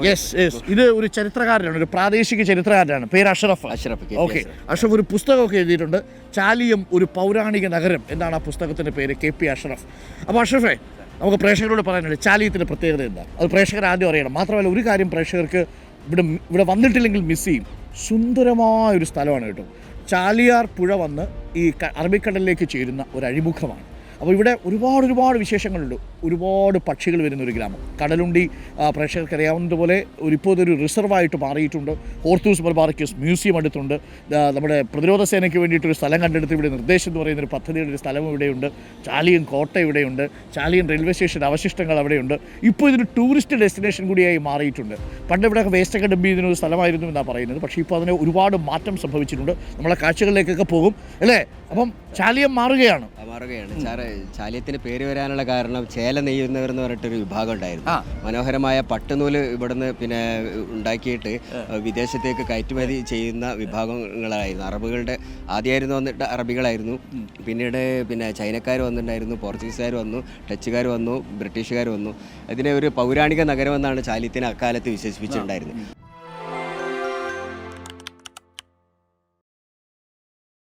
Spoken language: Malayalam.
യെസ് യെസ് ഇത് ഒരു ചരിത്രകാരനാണ് ഒരു പ്രാദേശിക ചരിത്രകാരനാണ്. പേര് അഷറഫ്. അഷറഫ്. ഓക്കെ അഷറഫ് ഒരു പുസ്തകമൊക്കെ എഴുതിയിട്ടുണ്ട്. ചാലിയം ഒരു പൗരാണിക നഗരം എന്നാണ് ആ പുസ്തകത്തിന്റെ പേര് കെ. പി. അഷറഫ്. അപ്പോൾ അഷറഫേ നമുക്ക് പ്രേക്ഷകരോട് പറയാനുണ്ട് ചാലിയത്തിന്റെ പ്രത്യേകത എന്താ? അത് പ്രേക്ഷകർ ആദ്യം അറിയണം. മാത്രമല്ല ഒരു കാര്യം പ്രേക്ഷകർക്ക് ഇവിടെ ഇവിടെ വന്നിട്ടില്ലെങ്കിൽ മിസ് ചെയ്യും. സുന്ദരമായ ഒരു സ്ഥലമാണ് കേട്ടോ. ചാലിയാർ പുഴ വന്ന് ഈ അറബിക്കടലിലേക്ക് ചേരുന്ന ഒരു അഴിമുഖമാണ്. അപ്പോൾ ഇവിടെ ഒരുപാട് ഒരുപാട് വിശേഷങ്ങളുണ്ട്. ഒരുപാട് പക്ഷികൾ വരുന്ന ഒരു ഗ്രാമം. കടലുണ്ടി പ്രേക്ഷകർക്ക് അറിയാവുന്നതുപോലെ ഒരു ഇപ്പോൾ ഇതൊരു റിസർവായിട്ട് മാറിയിട്ടുണ്ട്. ഓർത്തൂസ് മലബാറിക്കസ് മ്യൂസിയം അടുത്തുണ്ട്. നമ്മുടെ പ്രതിരോധ സേനയ്ക്ക് വേണ്ടിയിട്ടൊരു സ്ഥലം കണ്ടെടുത്ത് ഇവിടെ നിർദ്ദേശം എന്ന് പറയുന്ന ഒരു പദ്ധതിയുടെ ഒരു സ്ഥലം ഇവിടെയുണ്ട്. ചാലിയൻ കോട്ട ഇവിടെയുണ്ട്. ചാലിയൻ റെയിൽവേ സ്റ്റേഷൻ അവശിഷ്ടങ്ങൾ അവിടെയുണ്ട്. ഇപ്പോൾ ഇതൊരു ടൂറിസ്റ്റ് ഡെസ്റ്റിനേഷൻ കൂടിയായി മാറിയിട്ടുണ്ട്. പണ്ട് ഇവിടെ വേസ്റ്റൊക്കെ ഡംപ് ചെയ്യുന്ന ഒരു സ്ഥലമായിരുന്നു എന്നാണ് പറയുന്നത്. പക്ഷേ ഇപ്പോൾ അതിന് ഒരുപാട് മാറ്റം സംഭവിച്ചിട്ടുണ്ട്. നമ്മളെ കാഴ്ചകളിലേക്കൊക്കെ പോകും. അല്ലേ? അപ്പം ചാലിയം മാറുകയാണ്. മാറുകയാണ്. ചാലിയത്തിന് പേര് വരാനുള്ള കാരണം ചേല നെയ്യുന്നവർ എന്ന് പറഞ്ഞിട്ടൊരു വിഭാഗം ഉണ്ടായിരുന്നു. മനോഹരമായ പട്ടുനൂൽ ഇവിടുന്ന് പിന്നെ ഉണ്ടാക്കിയിട്ട് വിദേശത്തേക്ക് കയറ്റുമതി ചെയ്യുന്ന വിഭാഗങ്ങളായിരുന്നു. അറബുകളുടെ ആദ്യമായിരുന്നു വന്നിട്ട് അറബികളായിരുന്നു. പിന്നീട് പിന്നെ ചൈനക്കാർ വന്നിട്ടുണ്ടായിരുന്നു പോർച്ചുഗീസുകാർ വന്നു ഡച്ചുകാർ വന്നു ബ്രിട്ടീഷുകാർ വന്നു. അതിനെ ഒരു പൗരാണിക നഗരമെന്നാണ് ചാലിയത്തിനെ അക്കാലത്ത് വിശേഷിപ്പിച്ചിട്ടുണ്ടായിരുന്നത്.